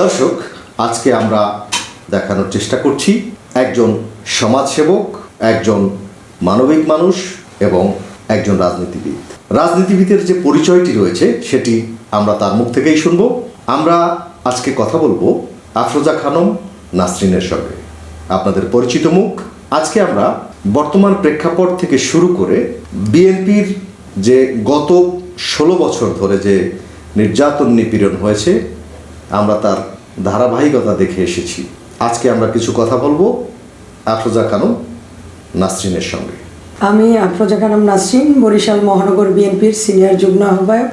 দর্শক, আজকে আমরা দেখানোর চেষ্টা করছি একজন সমাজসেবক, একজন মানবিক মানুষ এবং একজন রাজনীতিবিদ। রাজনীতিবিদের যে পরিচয়টি রয়েছে, সেটি আমরা তার মুখ থেকেই শুনব। আমরা আজকে কথা বলব আফরোজা খানম নাসরিনের সঙ্গে। আপনাদের পরিচিত মুখ। আজকে আমরা বর্তমান প্রেক্ষাপট থেকে শুরু করে বিএনপির যে গত ষোলো বছর ধরে যে নির্যাতন নিপীড়ন হয়েছে আমরা তার ধারাবাহিকতা দেখে এসেছি। আজকে আমরা কিছু কথা বলব আফরোজা খানম নাসরিনের সঙ্গে। আমি আফরোজা খানম নাসরিন বরিশাল মহানগর বিএনপির সিনিয়র যুগ্ম আহ্বায়ক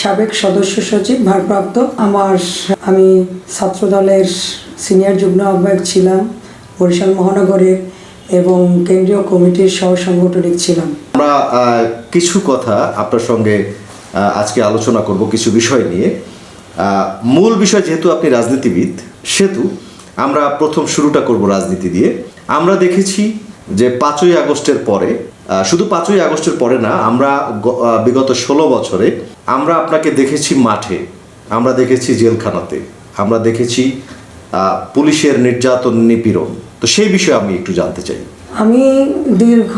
সাবেক সদস্য সচিব ভারপ্রাপ্ত আমার আমি ছাত্রদলের সিনিয়র যুগ্ম আহ্বায়ক ছিলাম বরিশাল মহানগরের এবং কেন্দ্রীয় কমিটির সহ সাংগঠনিক ছিলাম। আমরা কিছু কথা আপনার সঙ্গে আজকে আলোচনা করব কিছু বিষয় নিয়ে। মূল বিষয় যেহেতু আপনি রাজনীতিবিদ, সেহেতু আমরা প্রথম শুরুটা করব রাজনীতি দিয়ে। আমরা দেখেছি যে পাঁচই আগস্টের পরে শুধু পাঁচই আগস্টের পরে না, আমরা বিগত ষোলো বছরে আমরা আপনাকে দেখেছি মাঠে, আমরা দেখেছি জেলখানাতে, আমরা দেখেছি পুলিশের নির্যাতন নিপীড়ন তো সেই বিষয়ে আমি একটু জানতে চাই। আমি দীর্ঘ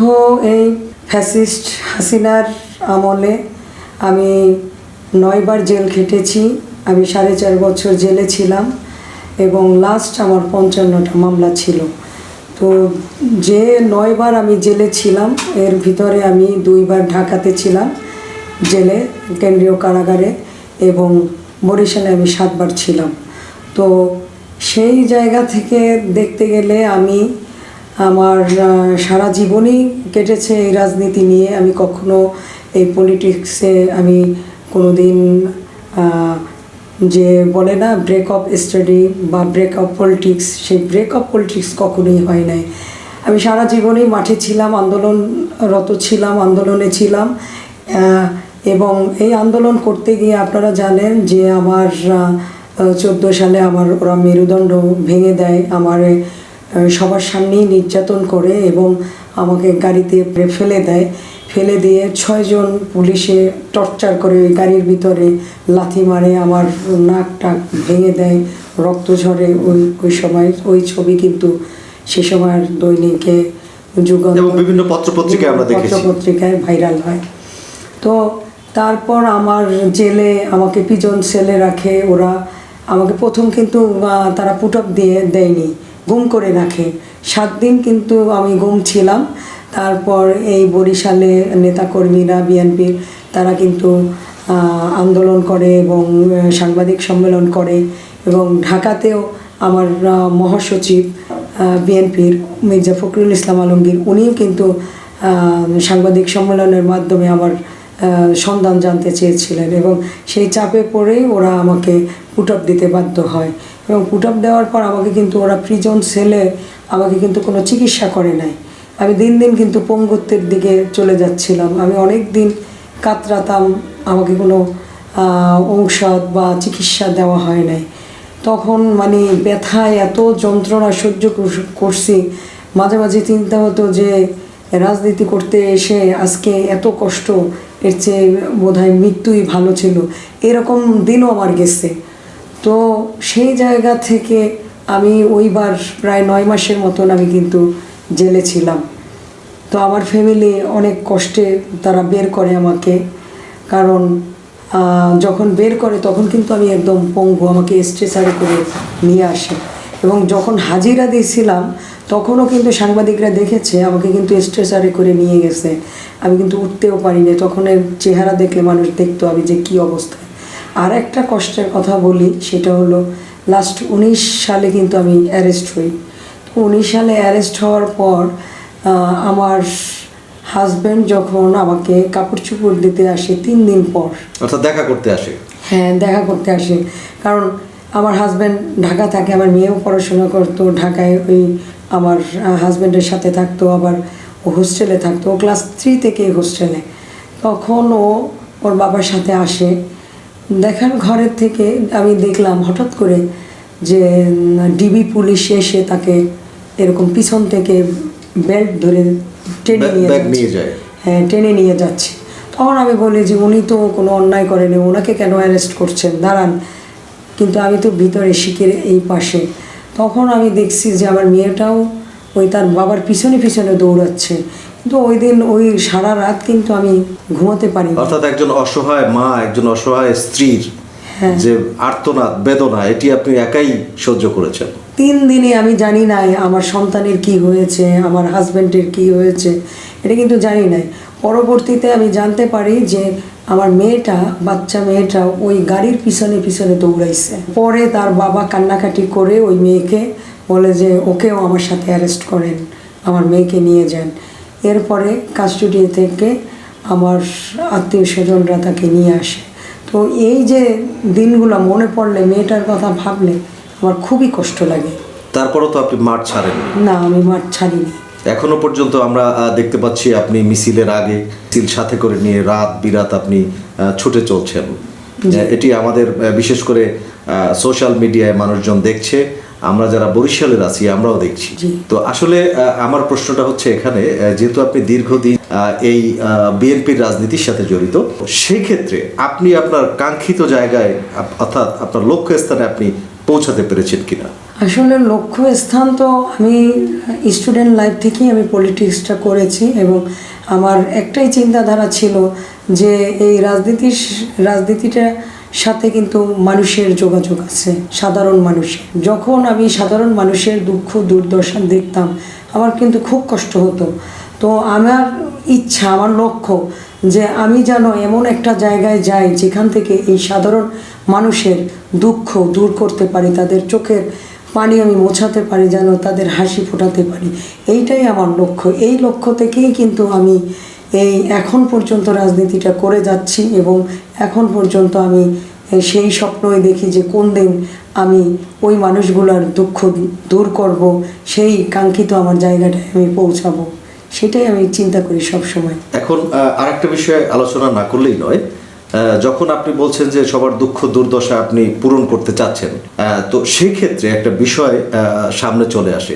এই ফ্যাসিস্ট হাসিনার আমলে আমি নয়বার জেল খেটেছি আমি সাড়ে চার বছর জেলে ছিলাম এবং লাস্ট আমার পঞ্চান্নটা মামলা ছিল। তো যে নয়বার আমি জেলে ছিলাম, এর ভিতরে আমি দুইবার ঢাকাতে ছিলাম জেলে, কেন্দ্রীয় কারাগারে এবং বরিশালে আমি সাতবার ছিলাম। তো সেই জায়গা থেকে দেখতে গেলে আমি আমার সারা জীবনই কেটেছে এই রাজনীতি নিয়ে। আমি কখনো এই পলিটিক্সে আমি কোনো দিন যে বলে না ব্রেক অফ স্টাডি বা ব্রেক অফ পলিটিক্স সেই ব্রেক অফ পলিটিক্স কখনোই হয় নাই। আমি সারা জীবনেই মাঠে ছিলাম, আন্দোলনরত ছিলাম, আন্দোলনে ছিলাম এবং এই আন্দোলন করতে গিয়ে আপনারা জানেন যে আমার চোদ্দ সালে আমার ওরা মেরুদণ্ড ভেঙে দেয়, আমার সবার সামনেই নির্যাতন করে এবং আমাকে গাড়িতে ফেলে দেয়। ফেলে দিয়ে ছয়জন পুলিশে টর্চার করে ওই গাড়ির ভিতরে লাথি মারে আমার নাক টাক ভেঙে দেয় রক্ত ঝরে ওই ওই সময় ওই ছবি কিন্তু সে সময়ের দৈনিকে বিভিন্ন পত্রপত্রিকায় আমরা দেখেছি। পত্রপত্রিকায় ভাইরাল হয় তো তারপর আমার জেলে আমাকে পিজন সেলে রাখে ওরা আমাকে প্রথম কিন্তু তারা পুট আপ দিয়ে দেয়নি গুম করে রাখে সাত দিন কিন্তু আমি গুম ছিলাম তারপর এই বরিশালে নেতাকর্মীরা বিএনপির তারা কিন্তু আন্দোলন করে এবং সাংবাদিক সম্মেলন করে এবং ঢাকাতেও আমার মহাসচিব বিএনপির মির্জা ফখরুল ইসলাম আলমগীর, উনিও কিন্তু সাংবাদিক সম্মেলনের মাধ্যমে আমার সন্ধান জানতে চেয়েছিলেন এবং সেই চাপে পড়েই ওরা আমাকে পুট আপ দিতে বাধ্য হয় এবং পুট আপ দেওয়ার পর আমাকে কিন্তু ওরা প্রিজন সেলে আমাকে কিন্তু কোনো চিকিৎসা করে নাই। আমি দিন দিন কিন্তু পঙ্গুত্বের দিকে চলে যাচ্ছিলাম। আমি অনেক দিন কাতরাতাম, আমাকে কোনো ঔষধ বা চিকিৎসা দেওয়া হয় নাই। তখন মানে ব্যথায় এত যন্ত্রণা সহ্য কর- করছি। মাঝে মাঝে চিন্তা হতো যে, রাজনীতি করতে এসে আজকে এত কষ্ট, এর চেয়ে বোধহয় মৃত্যুই ভালো ছিল। এরকম দিনও আমার গেছে। তো সেই জায়গা থেকে আমি ওইবার প্রায় নয় মাসের মতন আমি কিন্তু জেলে ছিলাম। তো আমার ফ্যামিলি অনেক কষ্টে তারা বের করে আমাকে। কারণ যখন বের করে তখন কিন্তু আমি একদম পঙ্গু, আমাকে স্ট্রেচারে করে নিয়ে আসে। এবং যখন হাজিরা দিয়েছিলাম, তখনও কিন্তু সাংবাদিকরা দেখেছে, আমাকে কিন্তু স্ট্রেচারে করে নিয়ে গেছে। আমি কিন্তু উঠতেও পারিনি তখন চেহারা দেখলে মানুষ দেখতো আমি যে কী অবস্থা। আর একটা কষ্টের কথা বলি, সেটা হলো লাস্ট উনিশ সালে কিন্তু আমি অ্যারেস্ট হই। উনিশ সালে অ্যারেস্ট হওয়ার পর আমার হাজব্যান্ড যখন আমাকে কাপড় চোপড় দিতে আসে তিন দিন পর। অর্থাৎ দেখা করতে আসে। হ্যাঁ দেখা করতে আসে। কারণ আমার হাজব্যান্ড ঢাকা থাকে আমার মেয়েও পড়াশোনা করতো ঢাকায় ওই আমার হাজব্যান্ডের সাথে থাকতো আবার ও হোস্টেলে থাকতো। ও ক্লাস থ্রি থেকে হোস্টেলে তখন ও ওর বাবার সাথে আসে। দেখার ঘরের থেকে আমি দেখলাম হঠাৎ করে যে ডিবি পুলিশ এসে তাকে এরকম পিছন থেকে বেল্ট ধরে টেনে। নিয়ে যায়। হ্যাঁ টেনে নিয়ে যাচ্ছে। তখন আমি বলি যে উনি তো কোনো অন্যায় করেনি ওনাকে কেন অ্যারেস্ট করছেন? দাঁড়ান। কিন্তু আমি তো ভিতরে শিখের এই পাশে। তখন আমি দেখছি যে আমার মেয়েটাও ওই তার বাবার পিছনে পিছনে দৌড়াচ্ছে। কিন্তু ওই দিন ওই সারা রাত কিন্তু আমি ঘুমাতে পারি অর্থাৎ একজন অসহায় মা একজন অসহায় স্ত্রীর হ্যাঁ। যে আর্তনাদ বেদনা এটি আপনি একাই সহ্য করেছেন। তিন দিনে আমি জানি নাই আমার সন্তানের কি হয়েছে, আমার হাজব্যান্ডের কি হয়েছে, এটা কিন্তু জানি নাই। পরবর্তীতে আমি জানতে পারি যে আমার মেয়েটা, বাচ্চা মেয়েটা ওই গাড়ির পিছনে পিছনে দৌড়াইছে। পরে তার বাবা কান্নাকাটি করে ওই মেয়েকে বলে যে, ওকেও আমার সাথে অ্যারেস্ট করেন, আমার মেয়েকে নিয়ে যান। এরপরে কাস্টডি থেকে আমার আত্মীয় স্বজনরা তাকে নিয়ে আসে। তো এই যে দিনগুলো মনে পড়লে, মেয়েটার কথা ভাবলে আমার খুবই কষ্ট লাগে। তারপরও তো আপনি মাঠ ছাড়েননি? না আমি মাঠ ছাড়িনি। এখনও পর্যন্ত আমরা দেখতে পাচ্ছি আপনি মিছিলের আগে মিছিল সাথে করে নিয়ে রাত বিরাত আপনি ছুটে চলছেন। এটি আমাদের বিশেষ করে সোশ্যাল মিডিয়ায় মানুষজন দেখছে আমরা যারা বরিশালের আছি আমরাও দেখছি। তো আসলে আমার প্রশ্নটা হচ্ছে এখানে যেহেতু আপনি দীর্ঘদিন এই বিএনপির রাজনীতির সাথে জড়িত সেই ক্ষেত্রে আপনি আপনার কাঙ্ক্ষিত জায়গায় অর্থাৎ আপনার লক্ষ্য স্থানে আপনি পৌঁছাতে পেরেছেন কিনা? আসলে লক্ষ্য স্থান তো আমি স্টুডেন্ট লাইফ থেকেই আমি পলিটিক্সটা করেছি এবং আমার একটাই চিন্তাধারা ছিল যে এই রাজনীতির রাজনীতিটা সাথে কিন্তু মানুষের যোগাযোগ আছে, সাধারণ মানুষের। যখন আমি সাধারণ মানুষের দুঃখ, দুর্দশা দেখতাম আমার কিন্তু খুব কষ্ট হতো। তো আমার ইচ্ছা, আমার লক্ষ্য যে আমি যেন এমন একটা জায়গায় যাই যেখান থেকে এই সাধারণ মানুষের দুঃখ দূর করতে পারি, তাদের চোখের পানি আমি মোছাতে পারি, যেন তাদের হাসি ফোটাতে পারি। এইটাই আমার লক্ষ্য। এই লক্ষ্য থেকেই কিন্তু আমি এই এখন পর্যন্ত রাজনীতিটা করে যাচ্ছি এবং এখন পর্যন্ত আমি সেই স্বপ্নই দেখি যে কোন দিন আমি ওই মানুষগুলোর দুঃখ দূর করব সেই কাঙ্ক্ষিত আমার জায়গাটায় আমি পৌঁছাবো। সেটাই আমি চিন্তা করি সব সময় এখন আহ, আরেকটা বিষয়ে আলোচনা না করলেই নয়। যখন আপনি বলছেন যে সবার দুঃখ দুর্দশা আপনি পূরণ করতে চাচ্ছেন তো সেই ক্ষেত্রে একটা বিষয় সামনে চলে আসে।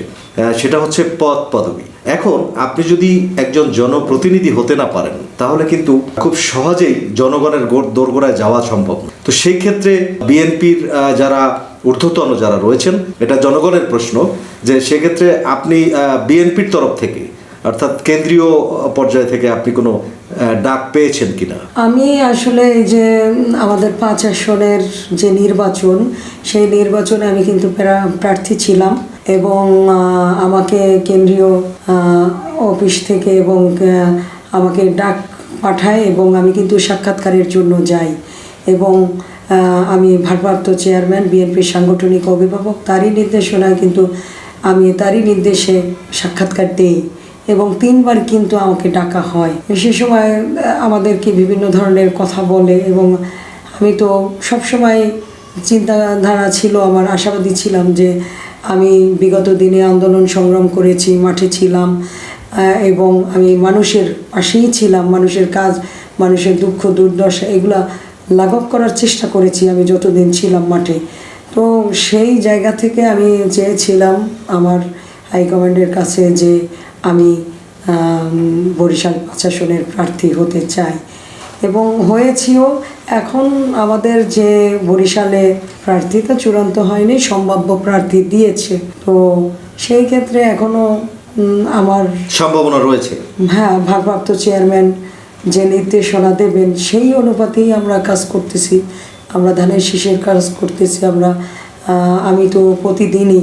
সেটা হচ্ছে পদ পদবি। এখন আপনি যদি একজন জনপ্রতিনিধি হতে না পারেন, তাহলে কিন্তু খুব সহজেই জনগণের দোরগোড়ায় যাওয়া সম্ভব তো সেই ক্ষেত্রে বিএনপির যারা ঊর্ধ্বতন যারা রয়েছেন, এটা জনগণের প্রশ্ন যে সেক্ষেত্রে আপনি বিএনপির তরফ থেকে, অর্থাৎ কেন্দ্রীয় পর্যায় থেকে আপনি কোনো ডাক পেয়েছেন কিনা? আমি আসলে এই যে আমাদের পাঁচ আসনের যে নির্বাচন, সেই নির্বাচনে আমি কিন্তু প্রার্থী ছিলাম। এবং আমাকে কেন্দ্রীয় অফিস থেকে এবং আমাকে ডাক পাঠায় এবং আমি কিন্তু সাক্ষাৎকারের জন্য যাই এবং আমি ভারপ্রাপ্ত চেয়ারম্যান, বিএনপির সাংগঠনিক অভিভাবক, তারই নির্দেশনায় কিন্তু আমি তারই নির্দেশে সাক্ষাৎকার দিই এবং তিনবার কিন্তু আমাকে ডাকা হয়। সে সময় আমাদেরকে বিভিন্ন ধরনের কথা বলে এবং আমি তো সবসময় চিন্তাধারা ছিল, আমার আশাবাদী ছিলাম যে আমি বিগত দিনে আন্দোলন সংগ্রাম করেছি, মাঠে ছিলাম এবং আমি মানুষের পাশেই ছিলাম, মানুষের কাজ, মানুষের দুঃখ, দুর্দশা, এগুলা লাঘব করার চেষ্টা করেছি আমি যতদিন ছিলাম মাঠে। তো সেই জায়গা থেকে আমি চেয়েছিলাম আমার হাইকমান্ডের কাছে যে আমি বরিশাল প্রশাসনের প্রার্থী হতে চাই। এবং হয়েছিও। এখন আমাদের যে বরিশালে প্রার্থী প্রার্থীতা চূড়ান্ত হয়নি সম্ভাব্য প্রার্থী দিয়েছে। তো সেই ক্ষেত্রে এখনও আমার সম্ভাবনা রয়েছে। হ্যাঁ ভারপ্রাপ্ত চেয়ারম্যান যে নির্দেশনা দেবেন সেই অনুপাতেই আমরা কাজ করতেছি। আমরা ধানের শীষের কাজ করতেছি আমরা আমি তো প্রতিদিনই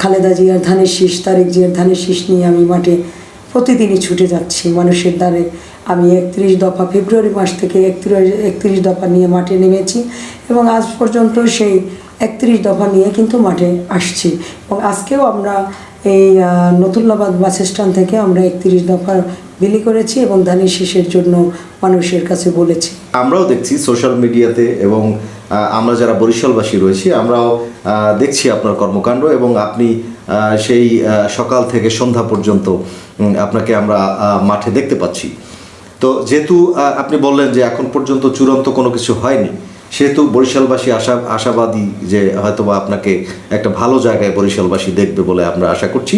খালেদা জিয়ার ধানের শীষ তারেক জিয়ার ধানের শীষ নিয়ে আমি মাঠে প্রতিদিনই ছুটে যাচ্ছি। মানুষের দ্বারে আমি একত্রিশ দফা, ফেব্রুয়ারি মাস থেকে একত্রিশ একত্রিশ দফা নিয়ে মাঠে নেমেছি এবং আজ পর্যন্ত সেই একত্রিশ দফা নিয়ে কিন্তু মাঠে আসছি। এবং আজকেও আমরা এই নতুল্লাবাদ বাস স্ট্যান্ড থেকে আমরা একত্রিশ দফা বিলি করেছি এবং ধানের শীষের জন্য মানুষের কাছে বলেছি। আমরাও দেখছি সোশ্যাল মিডিয়াতে এবং আমরা যারা বরিশালবাসী রয়েছি, আমরাও দেখছি আপনার কর্মকাণ্ড এবং আপনি সেই সকাল থেকে সন্ধ্যা পর্যন্ত আপনাকে আমরা মাঠে দেখতে পাচ্ছি। তো যেহেতু আপনি বললেন যে এখন পর্যন্ত চূড়ান্ত কোনো কিছু হয়নি, সেহেতু বরিশালবাসী আশা, আশাবাদী যে হয়তোবা আপনাকে একটা ভালো জায়গায় বরিশালবাসী দেখবে বলে আমরা আশা করছি।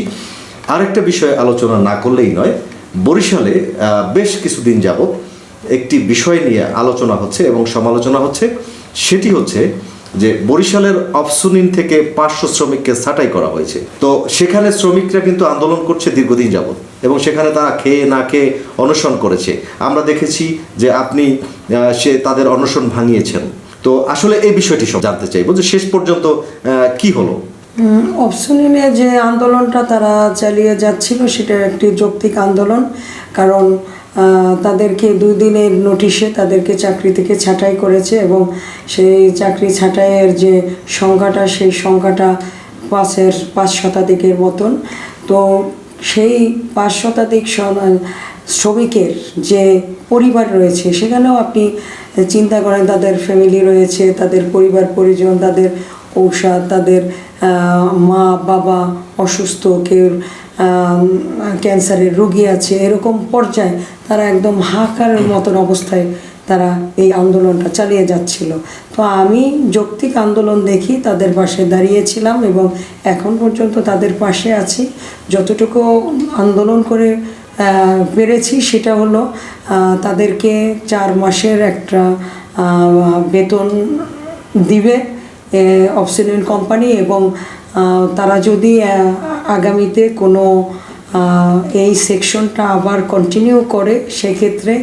আরেকটা বিষয় আলোচনা না করলেই নয়, বরিশালে বেশ কিছুদিন যাবত একটি বিষয় নিয়ে আলোচনা হচ্ছে এবং সমালোচনা হচ্ছে। সেটি হচ্ছে যে বরিশালের অফসুনিন থেকে পাঁচশো শ্রমিককে ছাঁটাই করা হয়েছে। তো সেখানে শ্রমিকরা কিন্তু আন্দোলন করছে দীর্ঘদিন যাবত এবং সেখানে তারা খেয়ে না খেয়ে অনশন করেছে। আমরা দেখেছি যে আপনি সে তাদের অনশন ভাঙিয়েছেন। তো আসলে এই বিষয়টি সব জানতে চাইব যে শেষ পর্যন্ত কি হলো? অপশনিনে যে আন্দোলনটা তারা চালিয়ে যাচ্ছিল সেটা একটি যৌক্তিক আন্দোলন। কারণ তাদেরকে দুই দিনের নোটিশে তাদেরকে চাকরি থেকে ছাঁটাই করেছে এবং সেই চাকরি ছাঁটাইয়ের যে সংখ্যাটা, সেই সংখ্যাটা পাঁচের, পাঁচ শতাধিকের মতন। তো সেই পাঁচ শতাধিক শ্রমিকের যে পরিবার রয়েছে, সেখানেও আপনি চিন্তা করেন তাদের ফ্যামিলি রয়েছে, তাদের পরিবার, পরিজন, তাদের ঔষধ, তাদের মা, বাবা অসুস্থ, কেউ ক্যান্সারের রোগী আছে, এরকম পর্যায়ে তারা একদম হাহাকারের মতন অবস্থায় তারা এই আন্দোলনটা চালিয়ে যাচ্ছিল। তো আমি যৌক্তিক আন্দোলন দেখি, তাদের পাশে দাঁড়িয়েছিলাম এবং এখন পর্যন্ত তাদের পাশে আছি। যতটুকু আন্দোলন করে পেরেছি সেটা হলো তাদেরকে চার মাসের একটা বেতন দিবে। অফসিলিন কোম্পানি এবং তারা যদি আগামীতে কোনো এই সেকশনটা আবার কন্টিনিউ করে, সেক্ষেত্রে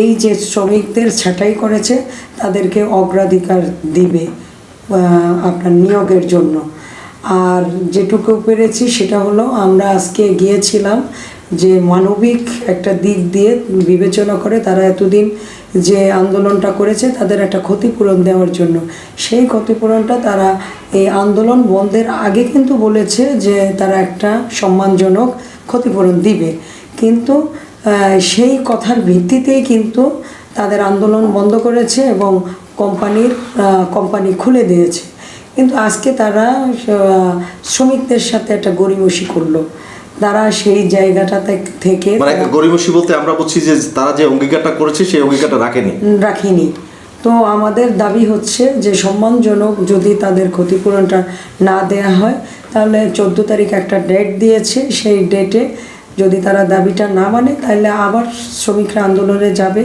এই যে শ্রমিকদের ছাঁটাই করেছে, তাদেরকে অগ্রাধিকার দিবে আপনার নিয়োগের জন্য। আর যেটুকু পেরেছি সেটা হলো, আমরা আজকে গিয়েছিলাম যে মানবিক একটা দিক দিয়ে বিবেচনা করে তারা এতদিন যে আন্দোলনটা করেছে, তাদের একটা ক্ষতিপূরণ দেওয়ার জন্য। সেই ক্ষতিপূরণটা তারা এই আন্দোলন বন্ধের আগে কিন্তু বলেছে যে তারা একটা সম্মানজনক ক্ষতিপূরণ দিবে। কিন্তু সেই কথার ভিত্তিতেই কিন্তু তাদের আন্দোলন বন্ধ করেছে এবং কোম্পানির কোম্পানি খুলে দিয়েছে। কিন্তু আজকে তারা শ্রমিকদের সাথে একটা গরিমসি করল। তারা সেই জায়গাটা থেকে- মানে গরিবসী বলতে আমরা বলছি যে তারা যে অঙ্গীকারটা করেছে সেই অঙ্গীকারটা রাখেনি। রাখিনি। তো আমাদের দাবি হচ্ছে যে সম্মানজনক যদি তাদের ক্ষতিপূরণটা না দেয়া হয় তাহলে চোদ্দ তারিখ একটা ডেট দিয়েছে। সেই ডেটে যদি তারা দাবিটা না মানে তাহলে আবার শ্রমিকরা আন্দোলনে যাবে।